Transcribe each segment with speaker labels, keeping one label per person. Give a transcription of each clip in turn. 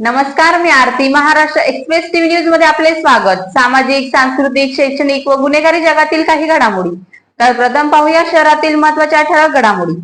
Speaker 1: नमस्कार मी Aarti. Maharashtra express TV न्यूजमध्ये आपले स्वागत. सामाजिक सांस्कृतिक शैक्षणिक व गुन्हेगारी जगातील काही घडामोडी. तर प्रथम पाहूया शहरातील महत्त्वाच्या ठळक घडामोडी.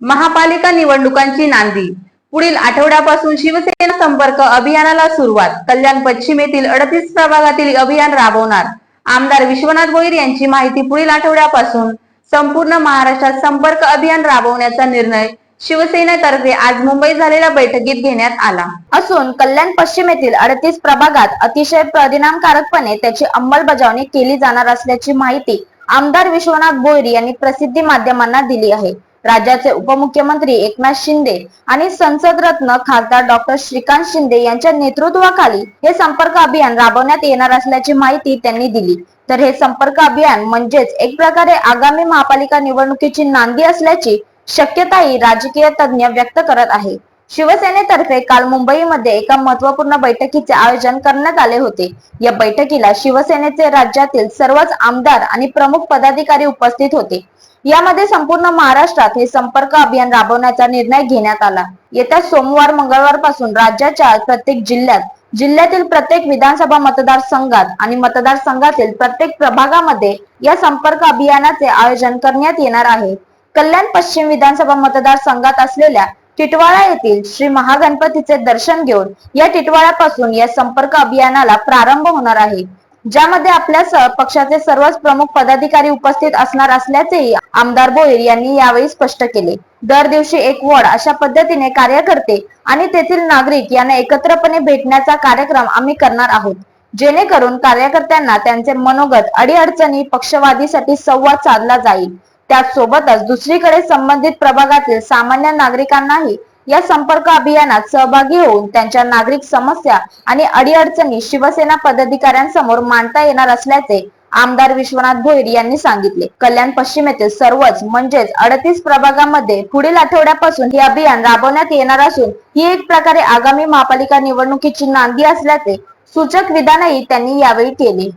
Speaker 1: महापालिका निवडणुकांची नांदी. पुढील आठवड्यापासून शिवसेना संपर्क अभियानाला सुरुवात. कल्याण पश्चिम येथील अडतीस प्रभागातील अभियान राबवणार. आमदार विश्वनाथ भोईर यांची माहिती पुढील आठवड्यापासून. संपूर्ण महाराष्ट्रात संपर्क अभियान राबवण्याचा निर्णय शिवसेनेतर्फे आज मुंबईत झालेल्या बैठकीत घेण्यात आला.
Speaker 2: असून कल्याण पश्चिम येथील अडतीस प्रभागात अतिशय परिणामकारकपणे त्याची अंमलबजावणी केली जाणार असल्याची माहिती आमदार विश्वनाथ भोईर यांनी प्रसिद्धी माध्यमांना दिली आहे. राज्याचे उपमुख्यमंत्री एकनाथ शिंदे आणि संसद रत्न खासदार डॉक्टर श्रीकांत शिंदे यांच्या नेतृत्वाखाली हे संपर्क अभियान राबवण्यात येणार असल्याची माहिती त्यांनी दिली. तर हे संपर्क अभियान म्हणजेच एक प्रकारे आगामी महापालिका निवडणुकीची नांदी असल्याची शक्यताही राजकीय तज्ञ व्यक्त करत आहे. शिवसेनेतर्फे काल मुंबईमध्ये एका महत्त्वपूर्ण बैठकीचे आयोजन करण्यात आले होते. या बैठकीला शिवसेनेचे राज्यातील सर्वच आमदार आणि प्रमुख पदाधिकारी उपस्थित होते. यामध्ये संपूर्ण महाराष्ट्रात हे संपर्क अभियान राबवण्याचा निर्णय घेण्यात आला. येत्या सोमवार मंगळवारपासून राज्याच्या प्रत्येक जिल्ह्यात जिल्ह्यातील प्रत्येक विधानसभा मतदारसंघात आणि मतदारसंघातील प्रत्येक प्रभागामध्ये या संपर्क अभियानाचे आयोजन करण्यात येणार आहे. कल्याण पश्चिम विधानसभा मतदारसंघात असलेल्या टिटवाळा येथील श्री महागणपतीचे दर्शन घेऊन या टिटवाळ्यापासून या संपर्क अभियानाला प्रारंभ होणार आहे. ज्यामध्ये आपल्यासह पक्षाचे सर्वच प्रमुख पदाधिकारी उपस्थित असणार असल्याचेही आमदार भोईर यांनी यावेळी स्पष्ट केले. दर दिवशी एक वॉर्ड अशा पद्धतीने कार्यकर्ते आणि तेथील नागरिक यांना एकत्रपणे भेटण्याचा कार्यक्रम आम्ही करणार आहोत. जेणेकरून कार्यकर्त्यांना त्यांचे मनोगत अडीअडचणी पक्षवादीसाठी संवाद साधला जाईल. त्याचसोबतच दुसरीकडे संबंधित प्रभागातील सामान्य नागरिकांनाही या संपर्क अभियानात सहभागी होऊन त्यांच्या नागरिक समस्या आणि अडीअडचणी शिवसेना पदाधिकाऱ्यांसमोर मांडता येणार असल्याचे आमदार विश्वनाथ भोईर यांनी सांगितले. कल्याण पश्चिम येथे सर्वच म्हणजेच अडतीस प्रभागामध्ये पुढील आठवड्यापासून हे अभियान राबवण्यात येणार असून ही एक प्रकारे आगामी महापालिका निवडणुकीची नांदी असल्याचे सूचक विधानही त्यांनी यावेळी केले.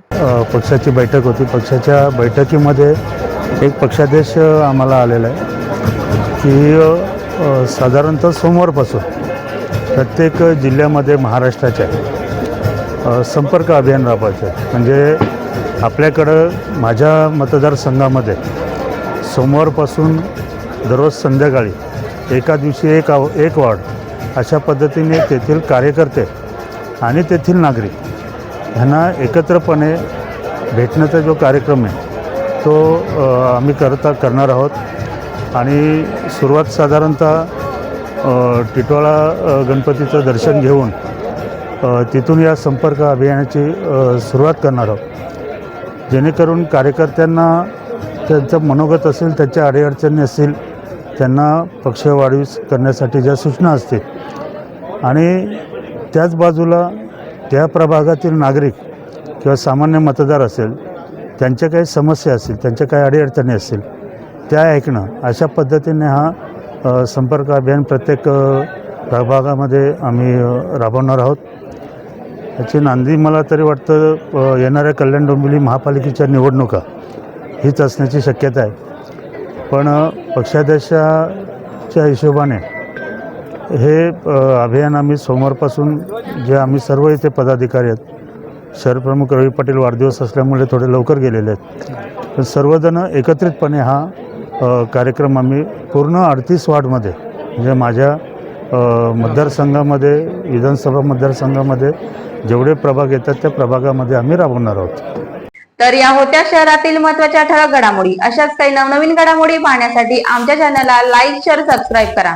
Speaker 3: पक्षाची बैठक होती. पक्षाच्या बैठकीमध्ये एक पक्षादेश आम्हाला आलेला आहे की साधारणतः सोमवारपासून प्रत्येक जिल्ह्यामध्ये महाराष्ट्राच्या संपर्क अभियान राबवायचं आहे. म्हणजे आपल्याकडं माझ्या मतदारसंघामध्ये सोमवारपासून दररोज संध्याकाळी एका दिवशी एक आव एक वाढ अशा पद्धतीने तेथील कार्यकर्ते आणि तेथील नागरिक ह्यांना एकत्रपणे भेटण्याचा जो कार्यक्रम आहे तो आम्ही करता करणार आहोत. आणि सुरुवात साधारणतः टिटवाळा गणपतीचं दर्शन घेऊन तिथून या संपर्क अभियानाची सुरुवात करणार आहोत. जेणेकरून कार्यकर्त्यांना त्यांचं मनोगत असेल त्यांच्या अडीअडचणी असतील त्यांना पक्ष वाढीस करण्यासाठी ज्या सूचना असतील. आणि त्याच बाजूला त्या प्रभागातील नागरिक किंवा सामान्य मतदार असेल त्यांच्या काही समस्या असतील त्यांच्या काही अडीअडचणी असतील त्या ऐकणं अशा पद्धतीने हा संपर्क अभियान प्रत्येक प्रभागामध्ये आम्ही राबवणार आहोत. याची नांदी मला तरी वाटतं येणाऱ्या कल्याण डोंबिवली महापालिकेच्या निवडणुका हीच असण्याची शक्यता आहे. पण अ, पक्षाध्यक्षाच्या हिशोबाने हे अभियान आम्ही सोमवारपासून जे आम्ही सर्व इथे पदाधिकारी आहेत शहरप्रमुख रवी पाटील वाढदिवस असल्यामुळे थोडे लवकर गेलेले आहेत. तर सर्वजण एकत्रितपणे हा कार्यक्रम आम्ही पूर्ण अडतीस वार्डमध्ये म्हणजे माझ्या मतदारसंघामध्ये विधानसभा मतदारसंघामध्ये जेवढे प्रभाग येतात त्या प्रभागामध्ये आम्ही राबवणार आहोत.
Speaker 1: तर या होत्या शहरातील महत्त्वाच्या ठळक घडामोडी. अशाच काही नवनवीन घडामोडी पाहण्यासाठी आमच्या चॅनलला लाईक शेअर सबस्क्राईब करा.